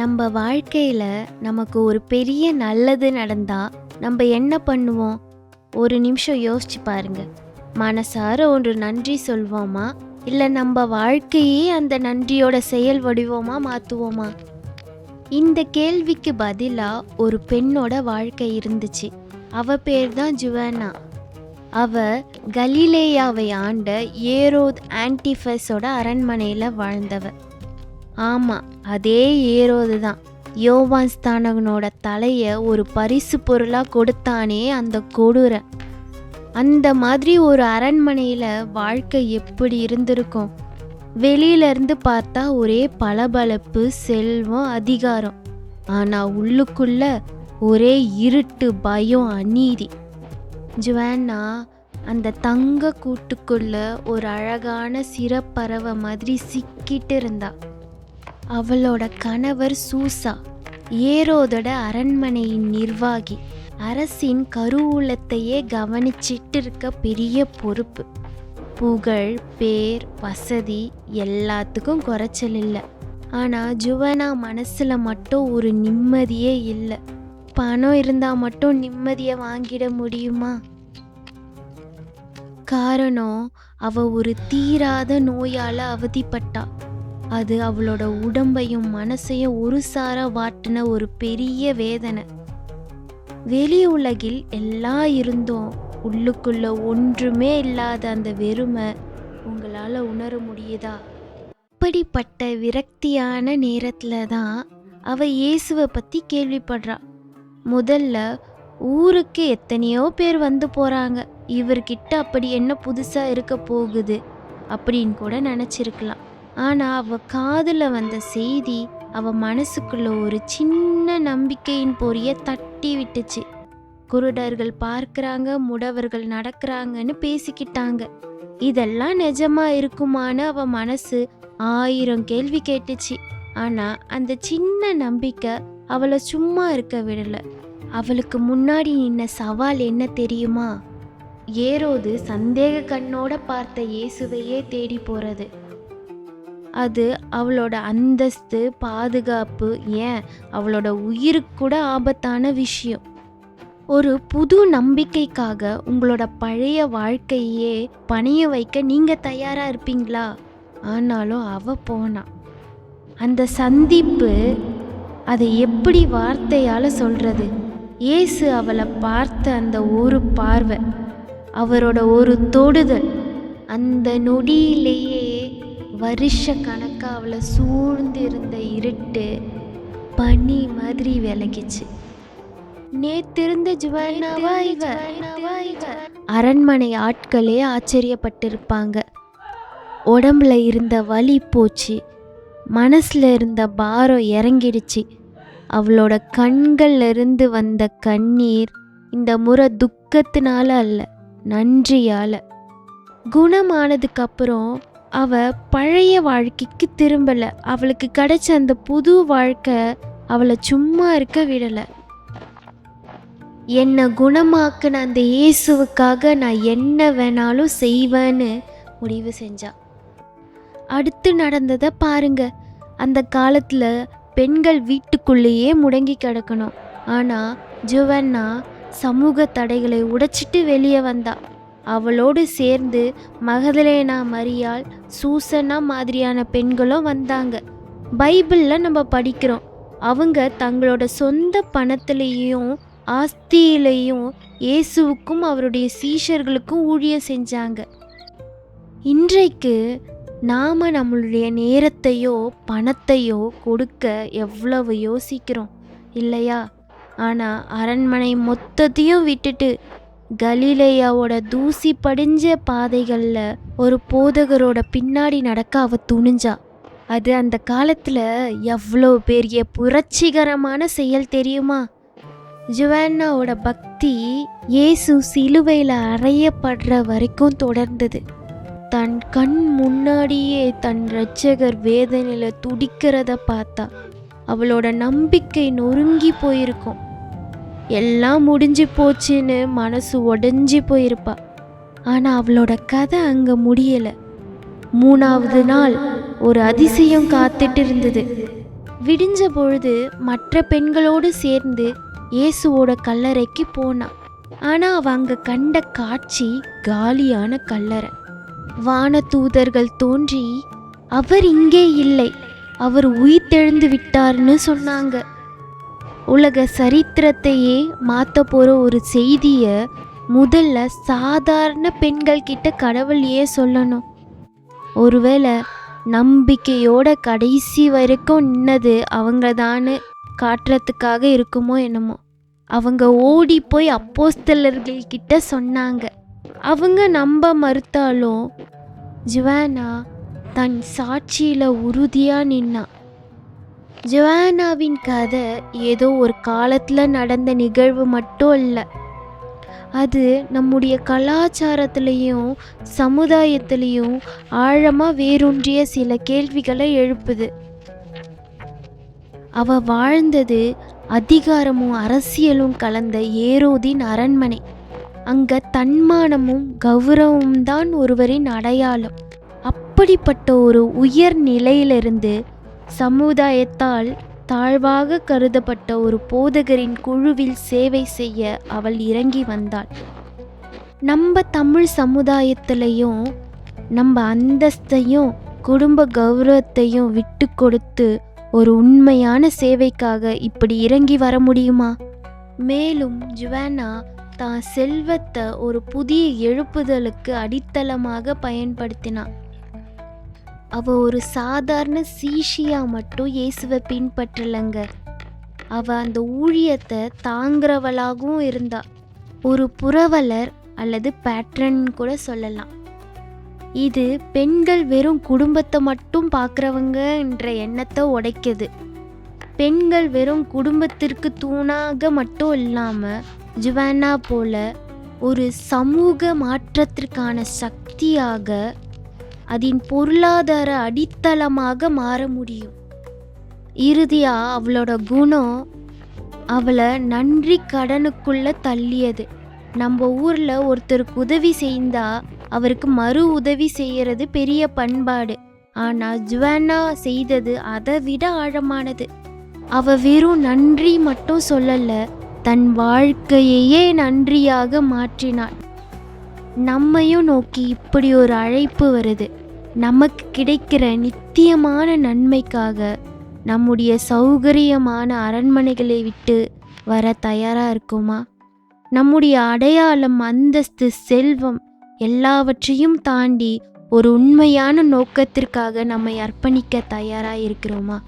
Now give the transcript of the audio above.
நம்ம வாழ்க்கையில் நமக்கு ஒரு பெரிய நல்லது நடந்தால் நம்ம என்ன பண்ணுவோம்? ஒரு நிமிஷம் யோசிச்சு பாருங்க. மனசார ஒன்று நன்றி சொல்வோமா? இல்லை நம்ம வாழ்க்கையே அந்த நன்றியோட செயல் வடிவமா மாற்றுவோமா இந்த கேள்விக்கு பதிலாக ஒரு பெண்ணோட வாழ்க்கை இருந்துச்சு. அவ பேர் தான் ஜுவானா. அவ கலிலேயாவை ஆண்ட ஏரோத் ஆன்டிஃபஸோட அரண்மனையில் வாழ்ந்தவ. ஆமாம் அதே ஏரோது தான் யோவான் ஸ்தானகனோட தலையை ஒரு பரிசு பொருளாக கொடுத்தானே அந்த கொடூரை. அந்த மாதிரி ஒரு அரண்மனையில் வாழ்க்கை எப்படி இருந்திருக்கும்? வெளியில இருந்து பார்த்தா ஒரே பளபளப்பு செல்வம் அதிகாரம். ஆனால் உள்ளுக்குள்ள ஒரே இருட்டு பயம் அநீதி. ஜுவன்னா அந்த தங்க கூட்டுக்குள்ள ஒரு அழகான சிறப்பறவை மாதிரி சிக்கிட்டு இருந்தாள் அவளோட கணவர் சூசா ஏரோதோட அரண்மனையின் நிர்வாகி. அரசின் கருவூலத்தையே கவனிச்சிட்டு இருக்க பெரிய பொறுப்பு. புகழ் பேர் வசதி எல்லாத்துக்கும் குறைச்சல் இல்லை. ஆனால் ஜுவனா மனசில் மட்டும் ஒரு நிம்மதியே இல்லை. பணம் இருந்தால் மட்டும் நிம்மதியை வாங்கிட முடியுமா? காரணம் அவ ஒரு தீராத நோயால் அவதிப்பட்டா. அது அவளோட உடம்பையும் மனசையும் ஒரு சார வாட்டின ஒரு பெரிய வேதனை. வெளி உலகில் எல்லாம் இருந்தும் உள்ளுக்குள்ள ஒன்றுமே இல்லாத அந்த வெறுமை உங்களால் உணர முடியுதா? அப்படிப்பட்ட விரக்தியான நேரத்தில் தான் அவ இயேசுவை பற்றி கேள்விப்படுறா. முதல்ல ஊருக்கு எத்தனையோ பேர் வந்து போகிறாங்க இவர்கிட்ட அப்படி என்ன புதுசாக இருக்க போகுது அப்படின்னு கூட நினச்சிருக்கலாம். ஆனால் அவ காதில் வந்த செய்தி அவ மனசுக்குள்ள ஒரு சின்ன நம்பிக்கையின் பொரிய தட்டி விட்டுச்சு. குருடர்கள் பார்க்குறாங்க முடவர்கள் நடக்கிறாங்கன்னு பேசிக்கிட்டாங்க. இதெல்லாம் நிஜமா இருக்குமான்னு அவ மனசு ஆயிரம் கேள்வி கேட்டுச்சு. ஆனா அந்த சின்ன நம்பிக்கை அவளை சும்மா இருக்க விடல. அவளுக்கு முன்னாடி நின்ன சவால் என்ன தெரியுமா? ஏரோது சந்தேக கண்ணோட பார்த்த இயேசுவையே தேடி போறது. அது அவளோட அந்தஸ்து பாதுகாப்பு ஏன்? அவளோட உயிருக்கு கூட ஆபத்தான விஷயம். ஒரு புது நம்பிக்கைக்காக உங்களோட பழைய வாழ்க்கையே பணிய வைக்க நீங்க தயாரா இருப்பீங்களா? ஆனாலும் அவ போனா. அந்த சந்திப்பு அதை எப்படி வார்த்தையால சொல்றது? இயேசு அவளை பார்த்த அந்த ஒரு பார்வை அவரோட ஒரு தொடுதல் அந்த நொடியிலேயே வருஷ கணக்காக அவளை சூழ்ந்து இருந்த இருட்டு பனி மாதிரி விலகிச்சு. நேத்திருந்த ஜுவானாவா இவ? அரண்மனை ஆட்களே ஆச்சரியப்பட்டிருப்பாங்க. உடம்புல இருந்த வலி போச்சு. மனசில் இருந்த பாரம் இறங்கிடுச்சு. அவளோட கண்கள்ல இருந்து வந்த கண்ணீர் இந்த முறை துக்கத்தினால அல்ல நன்றியால. குணமானதுக்கப்புறம் அவள் அவ பழைய வாழ்க்கைக்கு திரும்பல. அவளுக்கு கிடைச்ச அந்த புது வாழ்க்கை அவளை சும்மா இருக்க விடல. என்னை குணமாக்குன அந்த இயேசுவுக்காக நான் என்ன வேணாலும் செய்வேன்னு முடிவு செஞ்சா. அடுத்து நடந்ததை பாருங்க. அந்த காலத்தில் பெண்கள் வீட்டுக்குள்ளேயே முடங்கி கிடக்கணும். ஆனால் ஜுவன்னா சமூக தடைகளை உடைச்சிட்டு வெளியே வந்தா. அவளோடு சேர்ந்து மகதலேனா மரியாள் சூசனா மாதிரியான பெண்களும் வந்தாங்க. பைபிளில் நம்ம படிக்கிறோம். அவங்க தங்களோட சொந்த பணத்திலையும் ஆஸ்தியிலையும் இயேசுவுக்கும் அவருடைய சீஷர்களுக்கும் ஊழியம் செஞ்சாங்க. இன்றைக்கு நாம் நம்மளுடைய நேரத்தையோ பணத்தையோ கொடுக்க எவ்வளவு யோசிக்கிறோம் இல்லையா? ஆனால் அரண்மனை மொத்தத்தையும் விட்டுட்டு கலீலேயாவோட தூசி படிஞ்ச பாதைகளில் ஒரு போதகரோட பின்னாடி நடக்க அவ துணிஞ்சா. அது அந்த காலத்தில் எவ்வளோ பெரிய புரட்சிகரமான செயல் தெரியுமா? ஜுவானாவோட பக்தி இயேசு சிலுவையில் அறையப்படுற வரைக்கும் தொடர்ந்தது. தன் கண் முன்னாடியே தன் இரட்சகர் வேதனையில் துடிக்கிறத பார்த்தா அவளோட நம்பிக்கை நொறுங்கி போயிருக்கும். எல்லாம் முடிஞ்சு போச்சுன்னு மனசு உடஞ்சி போயிருப்பா. ஆனால் அவளோட கதை அங்கே முடியலை. மூணாவது நாள் ஒரு அதிசயம் காத்துட்டு இருந்தது. விடிஞ்ச பொழுது மற்ற பெண்களோடு சேர்ந்து இயேசுவோட கல்லறைக்கு போனான் ஆனால் அவ அங்கே கண்ட காட்சி காலியான கல்லறை. வானதூதர்கள் தோன்றி அவர் இங்கே இல்லை. அவர் உயிர்த்தெழுந்து விட்டார்னு சொன்னாங்க. உலக சரித்திரத்தையே மாற்ற போகிற ஒரு செய்தியை முதல்ல சாதாரண பெண்கள் கிட்ட கடவுள் ஏன் சொல்லணும்? ஒருவேளை நம்பிக்கையோட கடைசி வரைக்கும் நின்னது அவங்கதான்னு காட்டுறதுக்காக இருக்குமோ என்னமோ. அவங்க ஓடி போய் அப்போஸ்தலர்கள் கிட்ட சொன்னாங்க. அவங்க நம்ப மறுத்தாலும் ஜுவானா தன் சாட்சியில் உறுதியாக நின்னான் ஜுவானாவின் கதை ஏதோ ஒரு காலத்தில் நடந்த நிகழ்வு மட்டும் இல்லை. அது நம்முடைய கலாச்சாரத்திலையும் சமுதாயத்திலையும் ஆழமாக வேரூன்றிய சில கேள்விகளை எழுப்புது. அவ வாழ்ந்தது அதிகாரமும் அரசியலும் கலந்த ஏரோதின் அரண்மனை. அங்க தன்மானமும் கௌரவமும் தான் ஒருவரின் அடையாளம். அப்படிப்பட்ட ஒரு உயர் நிலையிலிருந்து சமுதாயத்தால் தாழ்வாக கருதப்பட்ட ஒரு போதகரின் குழுவில் சேவை செய்ய அவள் இறங்கி வந்தாள். நம்ம தமிழ் சமுதாயத்திலையும் நம்ம அந்தஸ்தையும் குடும்ப கௌரவத்தையும் விட்டு கொடுத்து ஒரு உண்மையான சேவைக்காக இப்படி இறங்கி வர முடியுமா? மேலும் ஜுவானா தான் செல்வத்தை ஒரு புதிய எழுப்புதலுக்கு அடித்தளமாக பயன்படுத்தினான். அவ ஒரு சாதாரண சீஷியா மட்டும் இயேசுவை பின்பற்றலைங்க. அவ அந்த ஊழியத்தை தாங்கிறவளாகவும் இருந்தா. ஒரு புரவலர் அல்லது பேட்ரன் கூட சொல்லலாம். இது பெண்கள் வெறும் குடும்பத்தை மட்டும் பார்க்குறவங்க என்ற எண்ணத்தை உடைக்குது. பெண்கள் வெறும் குடும்பத்திற்கு தூணாக மட்டும் இல்லாமல் ஜுவானா போல ஒரு சமூக மாற்றத்திற்கான சக்தியாக அதன் பொருளாதார அடித்தளமாக மாற முடியும். இறுதியாக அவளோட குணம் அவளை நன்றி கடனுக்குள்ள தள்ளியது. நம்ம ஊரில் ஒருத்தருக்கு உதவி செய்தா அவருக்கு மறு உதவி செய்கிறது பெரிய பண்பாடு. ஆனால் ஜுவானா செய்தது அதை விட ஆழமானது. அவ வெறும் நன்றி மட்டும் சொல்லல தன் வாழ்க்கையையே நன்றியாக மாற்றினாள். நம்மையும் நோக்கி இப்படி ஒரு அழைப்பு வருது. நமக்கு கிடைக்கிற நித்தியமான நன்மைக்காக நம்முடைய சௌகரியமான அரண்மனைகளை விட்டு வர தயாராக இருக்குமா? நம்முடைய அடையாளம் அந்தஸ்து செல்வம் எல்லாவற்றையும் தாண்டி ஒரு உண்மையான நோக்கத்திற்காக நம்மை அர்ப்பணிக்க தயாராக இருக்கிறோமா?